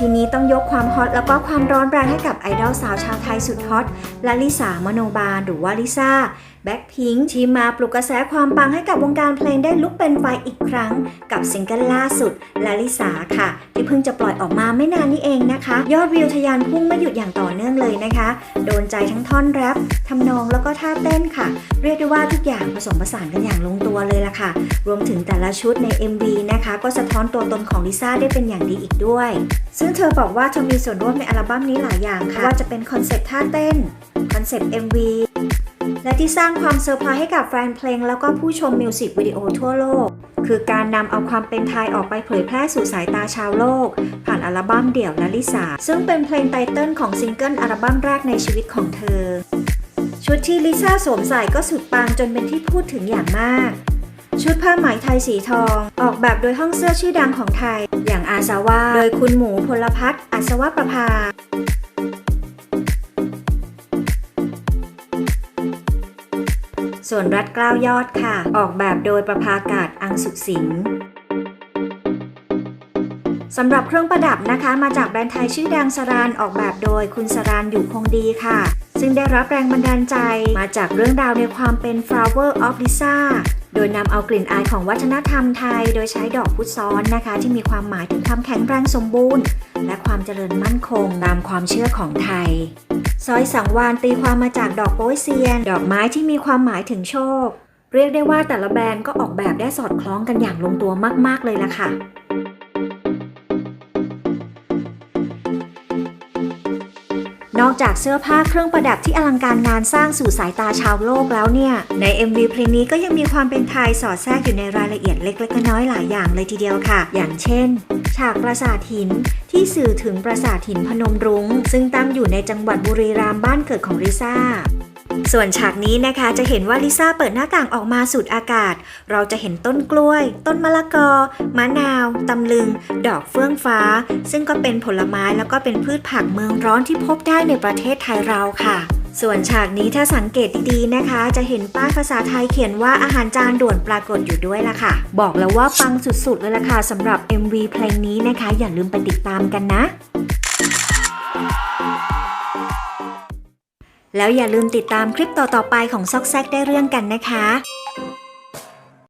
ทีนี้ต้องยกความฮอตแล้วก็ความร้อนแรงให้กับไอดอลสาวชาวไทยสุดฮอตลลิสามโนบาลหรือว่าลิซ่าแบ็คพิงที่มาปลุกกระแสความปังให้กับวงการเพลงได้ลุกเป็นไฟอีกครั้ง กับซิงเกิลล่าสุดลลิสาค่ะ ที่เพิ่งจะปล่อยออกมาไม่นานนี้เองนะคะ ยอดวิวทะยานพุ่งไม่หยุดอย่างต่อเนื่องเลยนะคะ โดนใจทั้งท่อนแรปทำนองแล้วก็ท่าเต้นค่ะ เรียกได้ว่าทุกอย่างผสมผสานกันอย่างลงตัวเลยล่ะค่ะ รวมถึงแต่ละชุดใน MV นะคะ ก็สะท้อนตัวตนของลิซ่าได้เป็นอย่างดีอีกด้วย ซึ่งเธอบอกว่าเธอมีส่วนร่วมในอัลบั้มนี้หลายอย่างค่ะ ว่าจะเป็นคอนเซปต์ท่าเต้น คอนเซปต์ MV และที่สร้างความเซอร์ไพรส์ให้กับแฟนเพลง แล้วก็ผู้ชมมิวสิกวิดีโอทั่วโลก คือการนำเอาความเป็นไทยออกไปเผยแพร่สู่สายตาชาวโลก ผ่านอัลบั้มเดี่ยวและลิสาซึ่งเป็นเพลงไตเติลของซิงเกิลอัลบั้มแรกในชีวิตของเธอ ชุดที่ลิซ่าสวมใส่ก็สุดปังจนเป็นที่พูดถึงอย่างมาก ชุดผ้าไหมไทยสีทอง ออกแบบโดยห้องเสื้อชื่อดังของไทย อย่างอาสาวาโดยคุณหมูพลพัฒน์อัศวประภาส่วนรัดเกล้าวยอดค่ะ ออกแบบโดยประภากาศอังสุสิงห์สำหรับเครื่องประดับนะคะ มาจากแบรนด์ไทยชื่อดังสรานออกแบบโดยคุณสรานอยู่คงดีค่ะ ซึ่งได้รับแรงบันดาลใจมาจากเรื่องราวในความเป็น Flower of Lisa โดยนำเอากลิ่นอายของวัฒนธรรมไทย โดยใช้ดอกพุทซ้อนนะคะ ที่มีความหมายถึงความแข็งแรงสมบูรณ์ และความเจริญมั่นคงตามความเชื่อของไทยซอยสังวานตีความมาจากดอกโป้ยเซียน ดอกไม้ที่มีความหมายถึงโชค เรียกได้ว่าแต่ละแบรนด์ก็ออกแบบได้สอดคล้องกันอย่างลงตัวมาก ๆ เลยล่ะค่ะ นอกจากเสื้อผ้าเครื่องประดับที่อลังการงานสร้างสู่สายตาชาวโลกแล้วเนี่ย ใน MV เพลงนี้ก็ยังมีความเป็นไทยสอดแทรกอยู่ในรายละเอียดเล็กๆน้อยๆหลายอย่างเลยทีเดียวค่ะ อย่างเช่น ฉากปราสาทหินที่สื่อถึงปราสาทหินพนมรุง้ง ซึ่งตั้งอยู่ในจังหวัดบุรีรัมย์บ้านเกิดของลิซ่า ส่วนฉากนี้นะคะจะเห็นว่าลิซ่าเปิดหน้าต่างออกมาสูดอากาศ เราจะเห็นต้นกล้วย ต้นมะละกอ มะนาว ตำลึง ดอกเฟื่องฟ้า ซึ่งก็เป็นผลไม้แล้วก็เป็นพืชผักเมืองร้อนที่พบได้ในประเทศไทยเราค่ะส่วนฉากนี้ถ้าสังเกตดีๆนะคะ จะเห็นป้ายภาษาไทยเขียนว่าอาหารจานด่วนปรากฏอยู่ด้วยล่ะค่ะ บอกแล้วว่าปังสุดๆเลยล่ะค่ะสำหรับ MV เพลงนี้นะคะ อย่าลืมไปติดตามกันนะ แล้วอย่าลืมติดตามคลิปต่อๆไปของซอกแซกได้เรื่องกันนะคะ